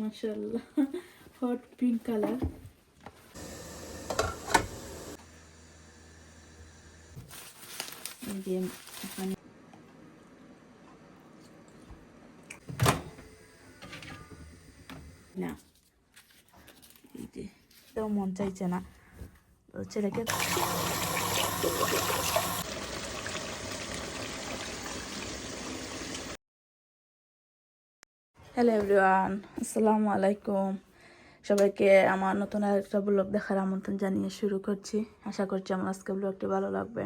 মাশাল্লাহ hot pink colour. এই এখানে। না। এই যে এটাও মন চাইছে না। ছেলেকে হ্যালো এভরিওয়ান আসসালামু আলাইকুম। সবাইকে আমার নতুন আরেকটা ব্লগ দেখার আমন্ত্রণ জানিয়ে শুরু করছি। আশা করছি আমার আজকে ব্লগটি ভালো লাগবে।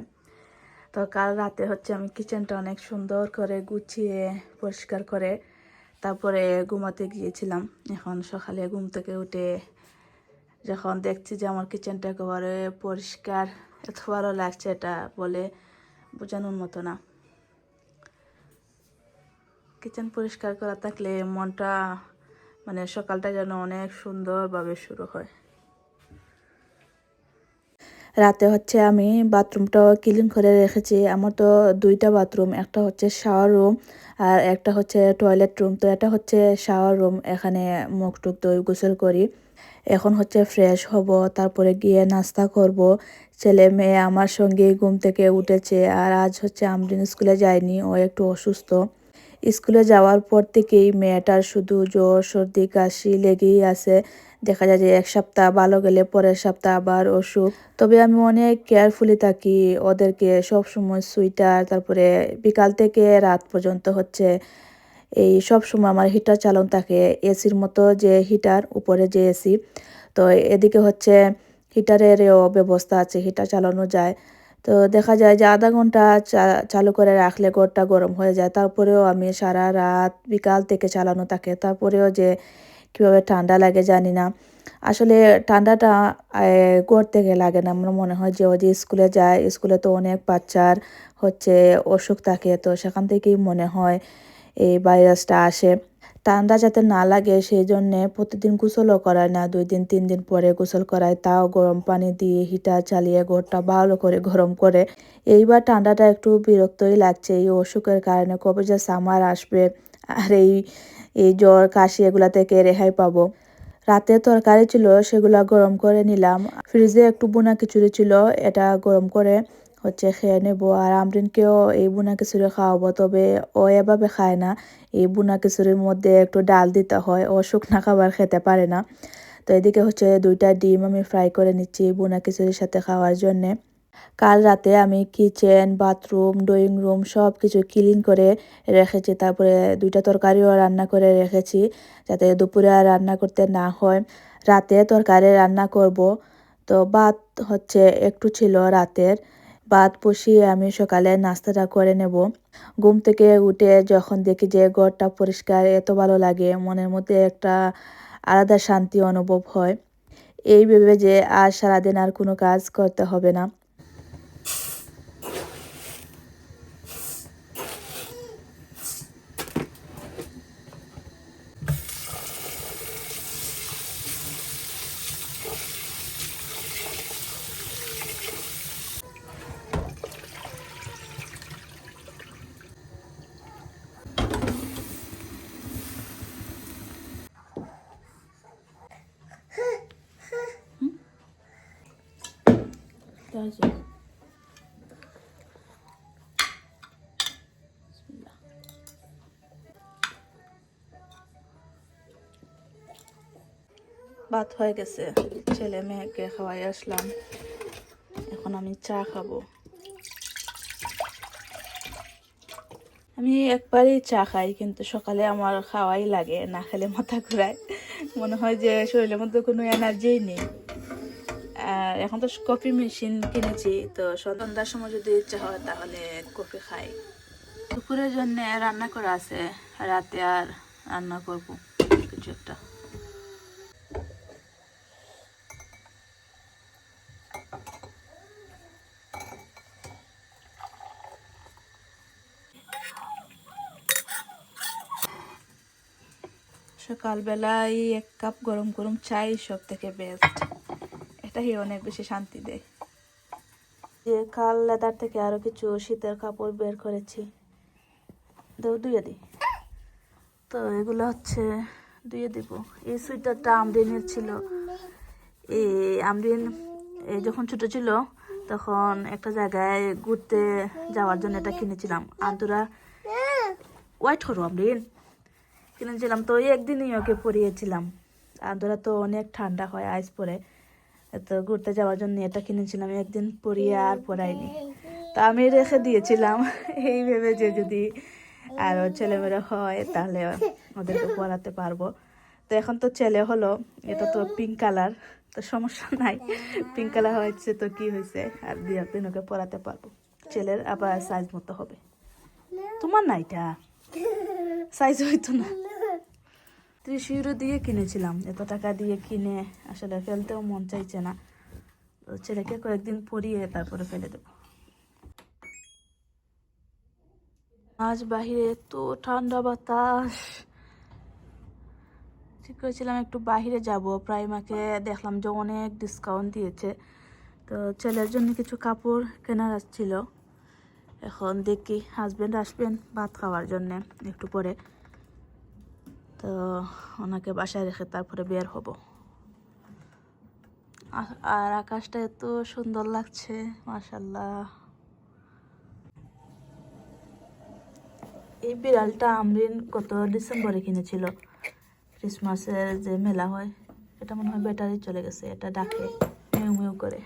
তো কাল রাতে হচ্ছে আমি কিচেনটা অনেক সুন্দর করে গুছিয়ে, পরিষ্কার করে তারপরে ঘুমাতে গিয়েছিলাম। এখন সকালে ঘুম থেকে উঠে যখন দেখছি যে আমার কিচেনটা একেবারে পরিষ্কার, এত ভালো লাগছে এটা বলে বোঝানোর মতো না। কিচেন পরিষ্কার করা থাকলে মনটা মানে সকালটা যেন অনেক সুন্দরভাবে শুরু হয়। রাতে হচ্ছে আমি বাথরুমটাও ক্লিন করে রেখেছি। আমার তো দুইটা বাথরুম, একটা হচ্ছে শাওয়ার রুম আর একটা হচ্ছে টয়লেট রুম তো এটা হচ্ছে শাওয়ার রুম এখানে মুখ টুক দই গোসল করি। এখন হচ্ছে ফ্রেশ হব, তারপরে গিয়ে নাস্তা করব। ছেলে মেয়ে আমার সঙ্গে ঘুম থেকে উঠেছে আর আজ হচ্ছে আমরিন স্কুলে যায়নি, ও একটু অসুস্থ। স্কুলে যাওয়ার পর থেকেই মেয়েটার শুধু জ্বর, সর্দি, কাশি লেগেই আছে। দেখা যায় যে এক সপ্তাহ ভালো গেলে পরের সপ্তাহ আবার অসুখ। তবে আমি অনেক কেয়ারফুলি থাকি। ওদেরকে সব সময় সুইটার তারপরে বিকাল থেকে রাত পর্যন্ত হচ্ছে এই সব সময় আমার হিটার চালন থাকে। এসির মতো যে হিটার উপরে যে এসি তো এদিকে হচ্ছে হিটারেরও ব্যবস্থা আছে হিটার চালানো যায়। তো দেখা যায় যে আধা ঘণ্টা চালু করে রাখলে ঘরটা গরম হয়ে যায়। তারপরেও আমি সারা রাত বিকাল থেকে চালানো থাকে। তারপরেও যে কীভাবে ঠান্ডা লাগে জানি না। আসলে ঠান্ডাটা ঘর থেকে লাগে না। আমার মনে হয় যে ও যে স্কুলে যায়, স্কুলে তো অনেক বাচ্চার হচ্ছে অসুখ থাকে। তো সেখান থেকেই মনে হয় এই ভাইরাসটা আসে। ঠান্ডা যাতে না লাগে সেই জন্যে প্রতিদিন গোসলও করায় না। দুই দিন, তিন দিন পরে গোসল করায়, তাও গরম পানি দিয়ে হিটার চালিয়ে ঘরটা ভালো করে গরম করে। এইবার ঠান্ডাটা একটু বিরক্তই লাগছে, এই অসুখের কারণে কবে যে সামার আসবে, আর এই এই জ্বর, কাশি এগুলা থেকে রেহাই পাবো। রাতে তরকারি ছিল, সেগুলা গরম করে নিলাম। ফ্রিজে একটু বোনা খিচুড়ি ছিল, এটা গরম করে হচ্ছে খেয়ে নেব। আর আমরিনকেও এই বুনা খিচুড়ি খাওয়াবো, তবে ও এভাবে খায় না। এই বুনা খিচুড়ির মধ্যে একটু ডাল দিতে হয়, ও শুকনা খাবার খেতে পারে না। তো এদিকে হচ্ছে দুইটা ডিম আমি ফ্রাই করে নিচ্ছি বুনা খিচুড়ির সাথে খাওয়ার জন্যে। কাল রাতে আমি কিচেন, বাথরুম, ড্রয়িং রুম সব কিছু ক্লিন করে রেখেছি। তারপরে দুইটা তরকারিও রান্না করে রেখেছি, যাতে দুপুরে আর রান্না করতে না হয়। রাতে তরকারি রান্না করব। তো ভাত হচ্ছে একটু ছিল রাতের। ভাত বসিয়ে আমি সকালে নাস্তাটা করে নেব। ঘুম থেকে উঠে যখন দেখি যে ঘরটা পরিষ্কার, এত ভালো লাগে, মনের মধ্যে একটা আলাদা শান্তি অনুভব হয়। এই ভেবে যে আর সারাদিন আর কোনো কাজ করতে হবে না। হয়েছে ভাত হয়ে গেছে। ছেলে মেয়েকে খাওয়াই আসলাম। এখন আমি চা খাব। আমি একবারই চা খাই, কিন্তু সকালে আমার খাওয়াই লাগে, না খেলে মাথা ঘুরায়। মনে হয় যে শরীরের মধ্যে কোনো এনার্জিই নেই। এখন তো কফি মেশিন কিনেছি, তো সন্ধ্যার সময় যদি ইচ্ছা হয় তাহলে কফি খাই। দুপুরের জন্য রান্না করা আছে, রাতে আর রান্না করব কিছু একটা। সকালবেলায় এক কাপ গরম গরম চাই সব থেকে বেস্ট এটাই অনেক বেশি শান্তি দেয়। যে কাল লেদার থেকে আরও কিছু শীতের কাপড় বের করেছি। দুইয়ে দিই তো এগুলো হচ্ছে দিয়ে দিব। এই সুইটারটা আমরিনের ছিল। এই আমরিন, এই যখন ছোট ছিল, তখন একটা জায়গায় ঘুরতে যাওয়ার জন্য এটা কিনেছিলাম। আন্তরা ওয়াইট করো আমরিন। কিনেছিলাম। তো ওই একদিনই ওকে পরিয়েছিলাম। আন্তরা তো অনেক ঠান্ডা হয় আইস পরে। তো ঘুরতে যাওয়ার জন্য এটা কিনেছিলাম, একদিন পরিয়ে আর পরাইনি। তো আমি রেখে দিয়েছিলাম, এই ভেবে যে যদি আরও ছেলেমেয়েরা হয় তাহলে ওদেরকে পরাতে পারব। তো এখন তো ছেলে হলো, এটা তো পিঙ্ক কালার তো সমস্যা নাই। পিঙ্ক কালার হয়েছে তো কি হয়েছে, আর দিন ওকে পরাতে পারব। ছেলের আবার সাইজ মতো হবে। তোমার না এটা? সাইজ হইতো না। ত্রিশ ইউরো দিয়ে কিনেছিলাম। এত টাকা দিয়ে কিনে আসলে ফেলতেও মন চাইছে না। ছেলেকে কয়েকদিন পরিয়ে তারপরে ফেলে দেবো। আজ বাহিরে তো ঠান্ডা বাতাস। ঠিক করেছিলাম একটু বাইরে যাব। প্রাইমাকে দেখলাম যে অনেক ডিসকাউন্ট দিয়েছে। তো ছেলের জন্য কিছু কাপড় কেনার আসছিল এখন দেখি হাজব্যান্ড আসবেন ভাত খাওয়ার জন্যে একটু পরে। তো ওনাকে বাসায় রেখে তারপরে বের হব। আর আকাশটা এত সুন্দর লাগছে মাশাল্লাহ এই বিড়ালটা আমরিন গত ডিসেম্বরে কিনেছিল? ক্রিসমাসের যে মেলা হয়, এটা মনে হয় ব্যাটারি চলে গেছে, এটা ডাকে মেউ মেউ করে।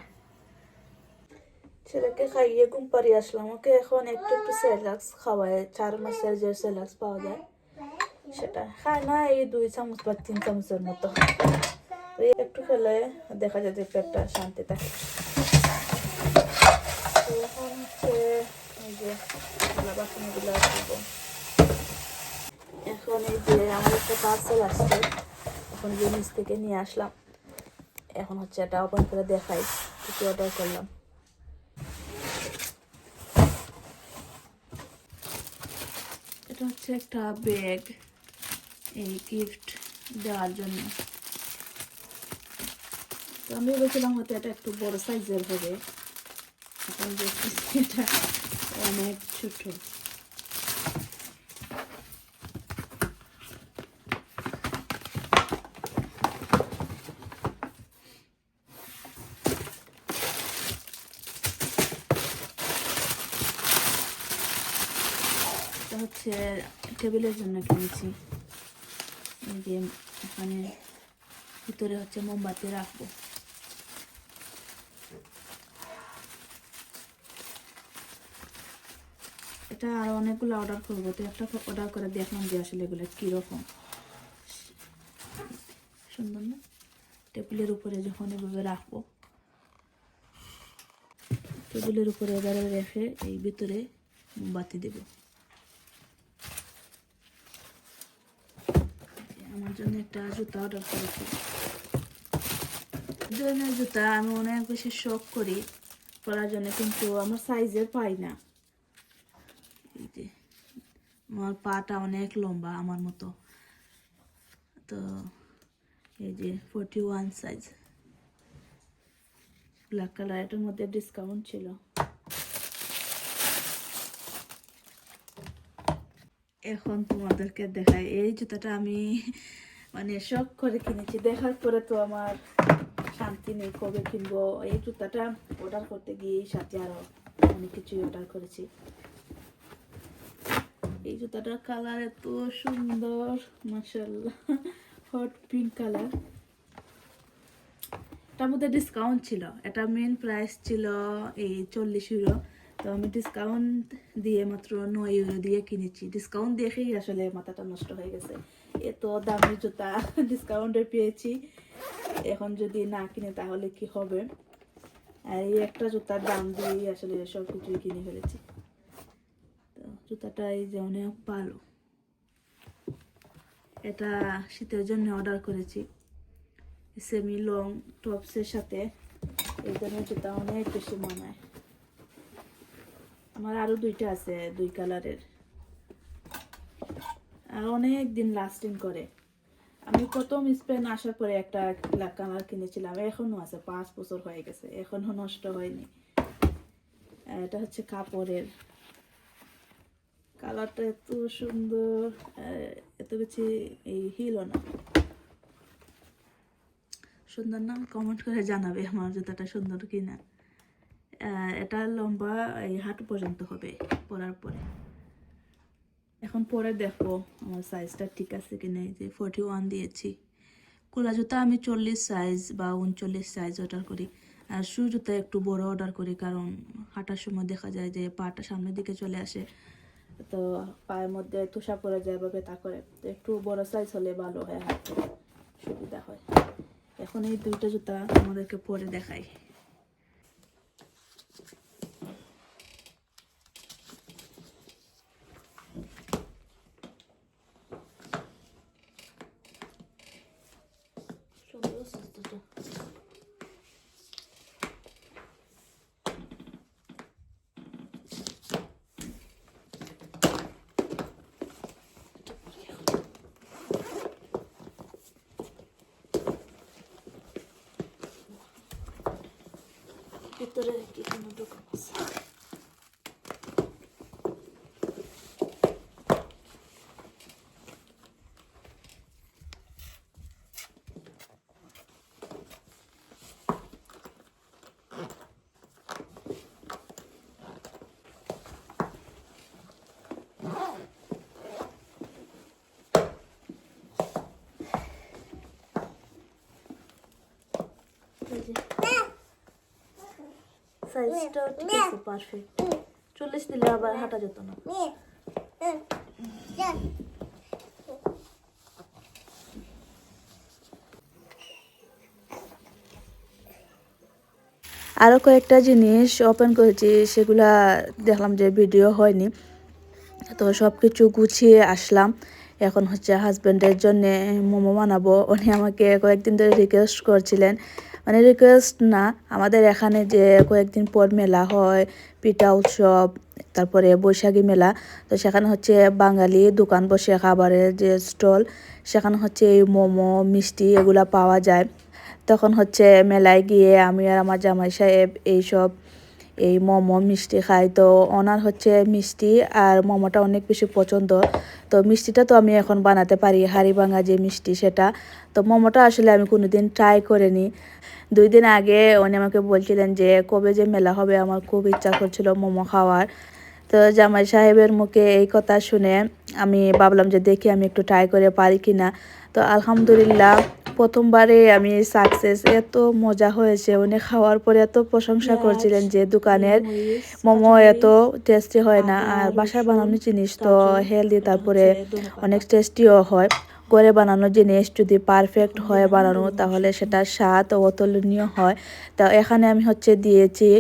ছেলেকে খাইয়ে ঘুম পাড়িয়ে আসলাম, ওকে এখন একটু একটু সেলাক্স খাওয়ায়, চার মাসের যে সেলাক্স পাওয়া যায়। সেটা। খায় না, এই দুই চামচ বা তিন চামচের মতো। একটু খেলে দেখা যায় যে পেটটা শান্তি থাকে। এখন এই যে আমার একটা পার্সেল আসছে, এখন যে নিচ থেকে নিয়ে আসলাম। এখন হচ্ছে এটা ওপেন করে দেখাই কিছু অর্ডার করলাম। এটা হচ্ছে একটা ব্যাগ এই গিফট দেওয়ার জন্য। তো আমি ভেবেছিলাম হয়তো এটা একটু বড় সাইজের হবে। এখন এটা অনেক ছোট। হচ্ছে টেবিলের জন্য কিনেছি। এই যে এখানে ভিতরে হচ্ছে মোমবাতি রাখব এটা আর অনেকগুলো অর্ডার করব তো একটা অর্ডার করে দেখলাম যে আসলে এগুলো কীরকম সুন্দর না টেবিলের উপরে যখন এভাবে রাখব টেবিলের উপরে এবারে রেখে এই ভিতরে মোমবাতি দেবো আমার জন্য একটা জুতা অর্ডার করেছি। ধরনের জুতা আমি অনেক বেশি শখ করি পরার জন্য, কিন্তু আমার সাইজের পাই না। আমার পাটা অনেক লম্বা আমার মতো। তো এই যে forty one size black colour এটার মধ্যে ডিসকাউন্ট ছিল। এখন তোমাদেরকে দেখাই। এই জুতাটা আমি মানে শখ করে কিনেছি। দেখার পরে তো আমার শান্তি নেই, কবে কিনবো? এই জুতাটা অর্ডার করতে গিয়ে সাথে আরও অনেক কিছুই অর্ডার করেছি। এই জুতাটার কালার এত সুন্দর মাসাল্লাহ হট পিঙ্ক কালার এটার মধ্যে ডিসকাউন্ট ছিল। এটা মেন প্রাইস ছিল এই চল্লিশ ইউরো তো আমি ডিসকাউন্ট দিয়ে মাত্র নয় ইউরো দিয়ে কিনেছি। ডিসকাউন্ট দেখেই আসলে মাথাটা নষ্ট হয়ে গেছে। এত দামি জুতা ডিসকাউন্টে পেয়েছি। এখন যদি না কিনে তাহলে কি হবে? আর এই একটা জুতার দাম দিয়েই আসলে সব কিছুই কিনে ফেলেছি। তো জুতাটা এই যে অনেক ভালো। এটা শীতের জন্য অর্ডার করেছি। সেমি লং টপসের সাথে। এই জন্য জুতা অনেক বেশি মানায়। আমার আরও দুইটা আছে দুই কালারের। আর অনেক দিন লাস্টিং করে। আমি প্রথম স্পেন আসার পরে একটা কালার কিনেছিলাম এখনও আছে পাঁচ বছর হয়ে গেছে এখনও নষ্ট হয়নি। এটা হচ্ছে কাপড়ের। কালারটা এত সুন্দর এত বেশি এই হিলও না। সুন্দর না? কমেন্ট করে জানাবে আমার জুতাটা সুন্দর কি না আহ, এটা লম্বা এই হাঁটু পর্যন্ত হবে পরার পরে। এখন পরে দেখব আমার সাইজটা ঠিক আছে কি না এই যে ফোর্টি ওয়ান দিয়েছি। কোলা জুতা আমি চল্লিশ সাইজ বা উনচল্লিশ সাইজ অর্ডার করি। আর শু জুতা একটু বড় অর্ডার করি, কারণ হাঁটার সময় দেখা যায় যে পাটা সামনের দিকে চলে আসে, তো পায়ের মধ্যে তুষা পড়ে যায় বা ব্যথা করে। তো একটু বড় সাইজ হলে ভালো হয় হাঁটতে, সুবিধা হয়। এখন এই দুইটা জুতা আমাদেরকে পরে দেখাই সুন্দর আছে জুতোটা। ভিতরে কি কোনো দোকান আছে এই যে সাইজটাও ঠিক আছে পারফেক্ট। চল্লিশ দিলে আবার হাঁটা যেত না। আরও কয়েকটা জিনিস ওপেন করেছি সেগুলা দেখলাম যে ভিডিও হয়নি। তো সব কিছু গুছিয়ে আসলাম। এখন হচ্ছে হাজব্যান্ডের জন্য মোমো বানাবো। উনি আমাকে কয়েকদিন ধরে রিকোয়েস্ট করছিলেন। মানে রিকোয়েস্ট না, আমাদের এখানে যে কয়েকদিন পর মেলা হয়, পিঠা উৎসব, তারপরে বৈশাখী মেলা, তো সেখানে হচ্ছে বাঙালি দোকান বসে খাবারের যে স্টল, সেখানে হচ্ছে এই মোমো, মিষ্টি এগুলা পাওয়া যায়। তখন হচ্ছে মেলায় গিয়ে আমি আর আমার জামাই সাহেব এইসব এই মোমো মিষ্টি খাই। তো ওনার হচ্ছে মিষ্টি আর মোমোটা অনেক বেশি পছন্দ। তো মিষ্টিটা তো আমি এখন বানাতে পারি হাড়ি ভাঙা যে মিষ্টি সেটা। তো মোমোটা আসলে আমি কোনোদিন ট্রাই করিনি। দুই দিন আগে উনি আমাকে বলছিলেন যে, কবে যে মেলা হবে, আমার খুব ইচ্ছা করছিল মোমো খাওয়ার। তো জামাই সাহেবের মুখে এই কথা শুনে আমি ভাবলাম যে, দেখি আমি একটু ট্রাই করে পারি কি না তো আলহামদুলিল্লাহ প্রথমবারে আমি সাকসেস এত মজা হয়েছে। উনি খাওয়ার পরে এত প্রশংসা করছিলেন যে দোকানের মোমো এত টেস্টি হয় না। আর বাসায় বানানো জিনিস তো হেলদি তারপরে অনেক টেস্টিও হয়। ঘরে বানানো জিনিস যদি পারফেক্ট হয় বানানো তাহলে সেটা স্বাদ অতুলনীয় হয়। তা এখানে আমি হচ্ছে দিয়েছি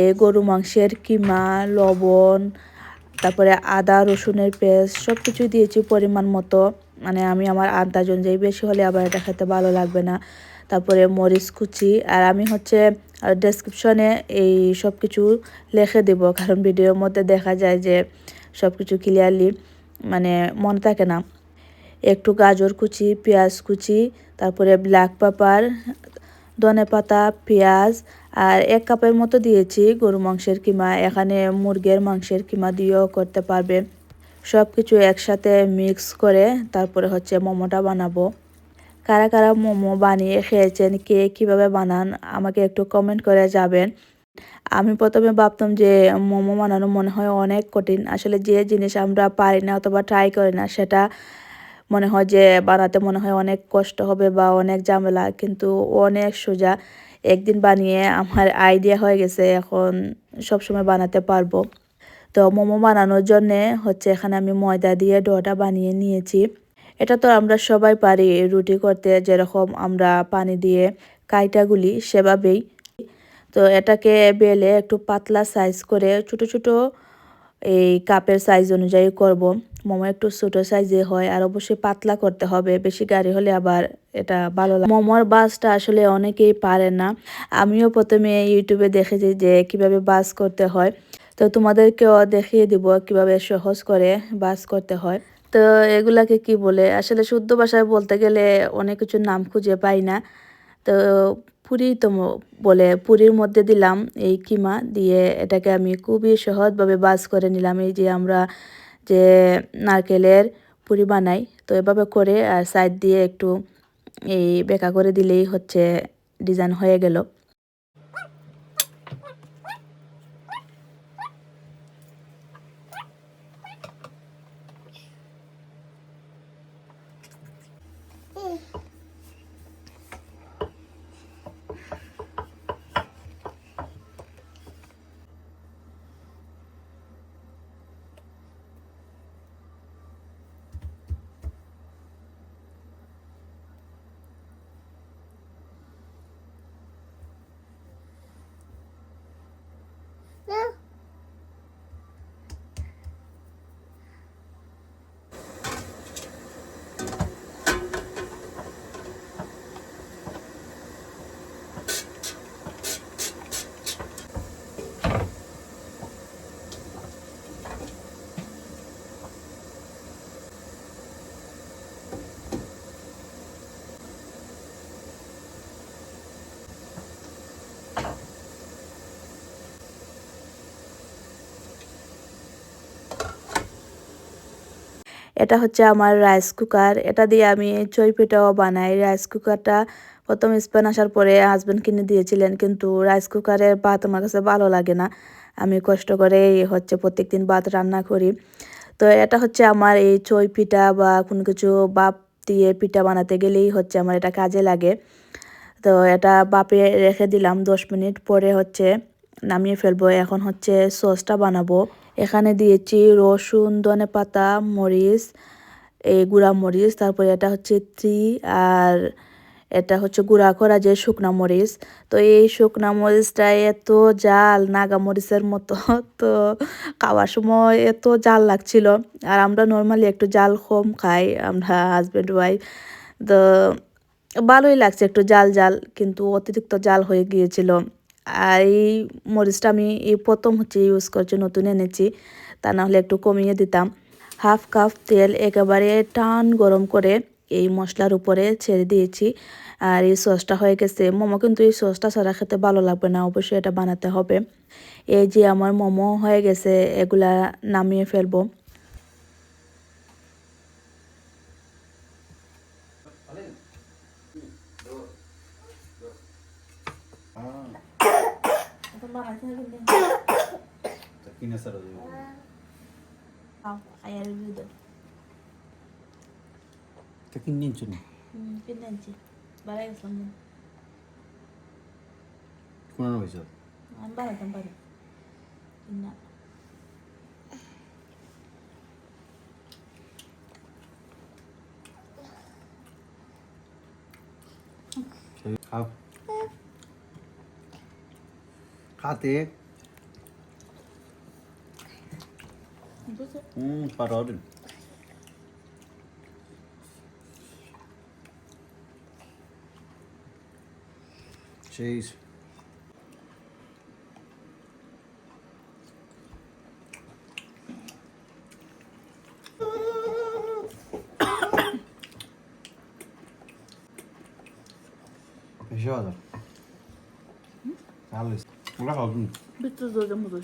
এই গরু মাংসের কিমা লবণ তারপরে আদা রসুনের পেস্ট সব কিছু দিয়েছি পরিমাণ মতো। মানে আমি আমার আন্দাজ অনুযায়ী বেশি হলে আবার এটা খেতে ভালো লাগবে না। তারপরে মরিচ কুচি আর আমি হচ্ছে ডেসক্রিপশনে এই সব কিছু লিখে দেব। কারণ ভিডিওর মধ্যে দেখা যায় যে সব কিছু ক্লিয়ারলি মানে মনে থাকে না। একটু গাজর কুচি, পেঁয়াজ কুচি, তারপরে ব্ল্যাক পেপার ধনে পাতা, পেঁয়াজ আর এক কাপের মতো দিয়েছি। গরু মাংসের কিমা, এখানে মুরগের মাংসের কিমা দিয়েও করতে পারবে। সব কিছু একসাথে মিক্স করে তারপরে হচ্ছে মোমোটা বানাবো। কারা কারা মোমো বানিয়ে খেয়েছেন, কে কীভাবে বানান, আমাকে একটু কমেন্ট করে যাবেন। আমি প্রথমে ভাবতাম যে মোমো বানানো মনে হয় অনেক কঠিন। আসলে যে জিনিস আমরা পারি না অথবা ট্রাই করি না, সেটা মনে হয় যে বানাতে মনে হয় অনেক কষ্ট হবে বা অনেক ঝামেলা, কিন্তু অনেক সোজা। একদিন বানিয়ে আমার আইডিয়া হয়ে গেছে, এখন সবসময় বানাতে পারব। তো মোমো বানানোর জন্যে হচ্ছে এখানে আমি ময়দা দিয়ে ডোটা বানিয়ে নিয়েছি। এটা তো আমরা সবাই পারি রুটি করতে, যেরকম আমরা পানি দিয়ে কাইটাগুলি সেভাবেই। তো এটাকে বেলে একটু পাতলা সাইজ করে ছোট ছোট এই কাপের সাইজ অনুযায়ী করব। মোমো একটু ছোটো সাইজে হয় আর অবশ্যই পাতলা করতে হবে, বেশি গাড়ি হলে আবার এটা ভালো লাগে। মোমোর বাসটা আসলে অনেকেই পারে না। আমিও প্রথমে ইউটিউবে দেখেছি যে কীভাবে বাস করতে হয়। তো তোমাদেরকেও দেখিয়ে দিব কীভাবে সহজ করে বাস করতে হয়। তো এগুলাকে কি বলে? আসলে শুদ্ধ ভাষায় বলতে গেলে অনেক কিছু নাম খুঁজে পাই না। তো পুরি তো বলে পুরীর মধ্যে দিলাম এই কিমা দিয়ে এটাকে আমি খুবই সহজভাবে বাস করে নিলাম। এই যে আমরা যে নারকেলের পুরি বানাই, তো এভাবে করে আর সাইড দিয়ে একটু এই বেকা করে দিলেই হচ্ছে ডিজাইন হয়ে গেল। এটা হচ্ছে আমার রাইস কুকার এটা দিয়ে আমি চই পিঠাও বানাই। রাইস কুকারটা প্রথম স্পেন আসার পরে হাজব্যান্ড কিনে দিয়েছিলেন, কিন্তু রাইস কুকারের ভাত আমার কাছে ভালো লাগে না। আমি কষ্ট করে হচ্ছে প্রত্যেকদিন ভাত রান্না করি। তো এটা হচ্ছে আমার এই চই পিঠা বা কোনো কিছু বাপ দিয়ে পিঠা বানাতে গেলেই হচ্ছে আমার এটা কাজে লাগে। তো এটা বাপে রেখে দিলাম দশ মিনিট। পরে হচ্ছে নামিয়ে ফেলব। এখন হচ্ছে সসটা বানাবো। এখানে দিয়েছি রসুন ধনে পাতা মরিচ এই গুঁড়া মরিচ, তারপরে এটা হচ্ছে ত্রি আর এটা হচ্ছে গুঁড়া করা যে শুকনা মরিচ। তো এই শুকনা মরিচটা এত জাল, নাগা মরিচের মতো, তো খাওয়ার সময় এত জাল লাগছিল। আর আমরা নর্মালি একটু জাল কম খাই, আমরা হাজব্যান্ড ওয়াইফ তো ভালোই লাগছে একটু জাল জাল, কিন্তু অতিরিক্ত জাল হয়ে গিয়েছিল। আর এই মরিচটা আমি এই প্রথম হচ্ছে ইউজ করছি নতুন এনেছি। তা না হলে একটু কমিয়ে দিতাম। হাফ কাপ তেল একেবারে টান গরম করে এই মশলার উপরে ছেড়ে দিয়েছি। আর এই সসটা হয়ে গেছে। মোমো কিন্তু এই সসটা ছাড়া খেতে ভালো লাগবে না অবশ্যই এটা বানাতে হবে। এই যে আমার মোমো হয়ে গেছে এগুলা নামিয়ে ফেলব। 정말 안 살겠네. 작기네 살아도 아, 아예 루드. 작기님 좀 음, 끝난지. 말하겠어 언니. 그만하고 있어. 안 받아, 안 받아. 끝나. 저기 가. না কোনো হয়েছে খাও খাতে হুম পারোদিন Cheese. বেশি ভালো ভালো ওরা খাবেন বিদ্যুৎ দরজা মতো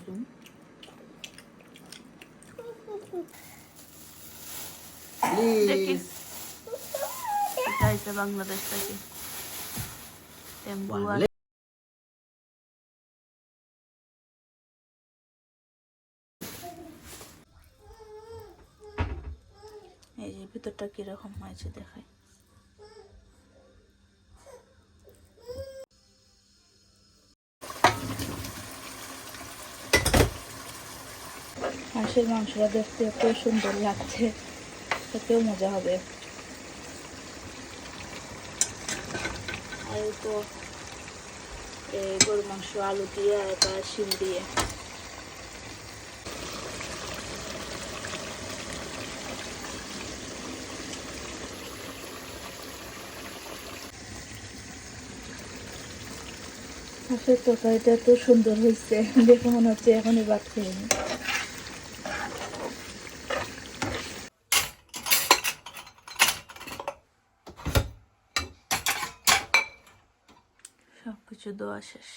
দেখিস এটা হচ্ছে বাংলাদেশ থেকে টেম্পু আর এই যে ভিতরটা কীরকম হয়েছে দেখাই হাঁসের মাংসটা দেখতে এত সুন্দর লাগছে। খেতেও মজা হবে। আর তো এই গরু মাংস, আলু দিয়ে এটা শিম দিয়ে। হাঁসের তরকারিটা এত সুন্দর হয়েছে। দেখে মনে হচ্ছে এখনই ভাত খেয়ে দেওয়া শেষ